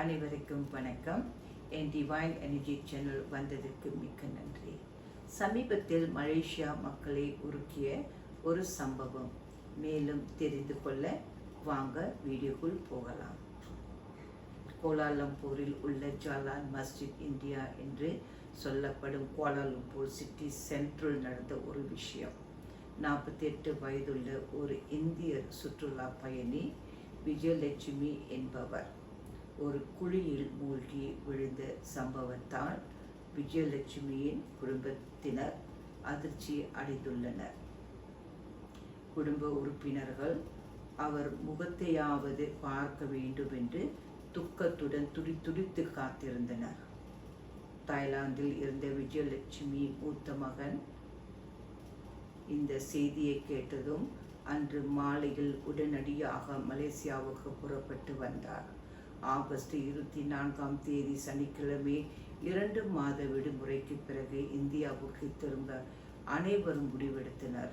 அனைவருக்கும் வணக்கம். என் divine energy channel வந்ததற்கு மிக்க நன்றி. சமீபத்தில் மலேசியா மக்களை உருக்கிய ஒரு சம்பவம். மேலும் தெரிந்து கொள்ள வாங்க வீடியோக்குள் போகலாம். கோலாலம்பூரில் உள்ள ஜாலான் மஸ்ஜித் இந்தியா என்று சொல்லப்படும் கோலாலம்பூர் சிட்டி சென்ட்ரல் நடந்த ஒரு விஷயம். நாற்பத்தி எட்டு வயதுள்ள ஒரு இந்திய சுற்றுலா பயணி விஜயலட்சுமி என்பவர். ஒரு குழியில் மூழ்கி விழுந்த சம்பவத்தால் விஜயலட்சுமியின் குடும்பத்தினர் அதிர்ச்சி அடைந்துள்ளனர். குடும்ப உறுப்பினர்கள் அவர் முகத்தையாவது பார்க்க வேண்டும் என்று துக்கத்துடன் துடி துடித்து காத்திருந்தனர். தாய்லாந்தில் இருந்த விஜயலட்சுமி மூத்த மகன் இந்த செய்தியை கேட்டதும் அன்று மாலையில் உடனடியாக மலேசியாவுக்கு புறப்பட்டு வந்தார். ஆகஸ்ட் இருபத்தி நான்காம் தேதி சனிக்கிழமை இரண்டு மாத விடுமுறைக்கு பிறகு இந்தியாவுக்கு திரும்ப அனைவரும் முடிவெடுத்தனர்.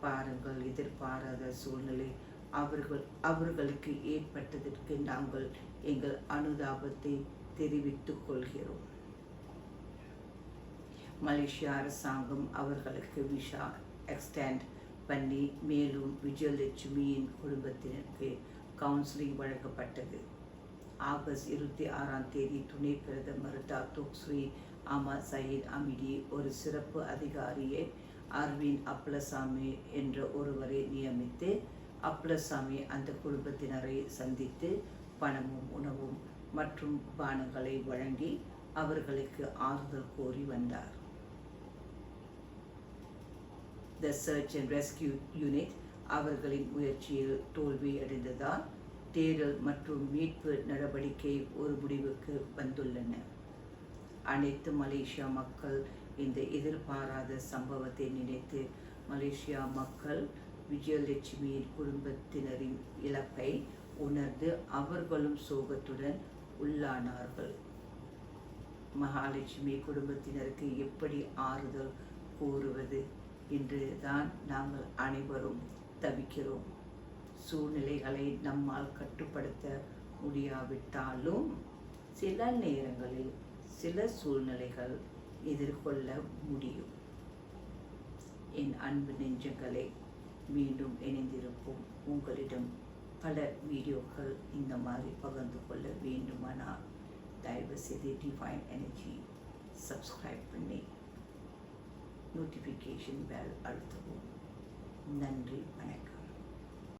பாருங்கள் எதிர்பாராத சூழ்நிலை. அவர்கள் அவர்களுக்கு ஏற்பட்டதற்கு நாங்கள் எங்கள் அனுதாபத்தை தெரிவித்துக் கொள்கிறோம். மலேசிய அரசாங்கம் அவர்களுக்கு விஷா எக்ஸ்டெண்ட் பண்ணி மேலும் விஜயலட்சுமியின் குடும்பத்தினருக்கு கவுன்சிலிங் வழங்கப்பட்டது. ஆகஸ்ட் இருபத்தி ஆறாம் தேதி துணை பிரதமர் டாக்டோக் ஸ்ரீ அமா சயீத் அமிடி ஒரு சிறப்பு அதிகாரியை அர்வின் அப்லசாமி என்ற ஒருவரை நியமித்து அப்லசாமி அந்த குடும்பத்தினரை சந்தித்து பணமும் உணவும் மற்றும் பானங்களை வழங்கி அவர்களுக்கு ஆறுதல் கோரி வந்தார். The search and rescue unit அவர்களின் முயற்சியில் தோல்வி அடைந்ததால் தேடல் மற்றும் மீட்பு நடவடிக்கை ஒரு முடிவுக்கு வந்துள்ளன. அனைத்து மலேசியா மக்கள் இந்த எதிர்பாராத சம்பவத்தை நினைத்து மலேசியா மக்கள் விஜயலட்சுமியின் குடும்பத்தினரின் இழப்பை உணர்ந்து அவர்களும் சோகத்துடன் உள்ளானார்கள். மகாலட்சுமி குடும்பத்தினருக்கு எப்படி ஆறுதல் கூறுவது என்று தான் நாங்கள் அனைவரும் தவிக்கிறோம். சூழ்நிலைகளை நம்மால் கட்டுப்படுத்த முடியாவிட்டாலும் சில நேரங்களில் சில சூழ்நிலைகள் எதிர்கொள்ள முடியும். என் அன்பு நெஞ்சங்களை மீண்டும் இணைந்திருப்போம். உங்களிடம் பல வீடியோக்கள் இந்த மாதிரி பகிர்ந்து கொள்ள வேண்டுமானால் தயவு செய்து டிவைன் எனர்ஜி சப்ஸ்கிரைப் பண்ணி நோட்டிஃபிகேஷன் பெல் அழுத்தவும். நன்றி வணக்கம்.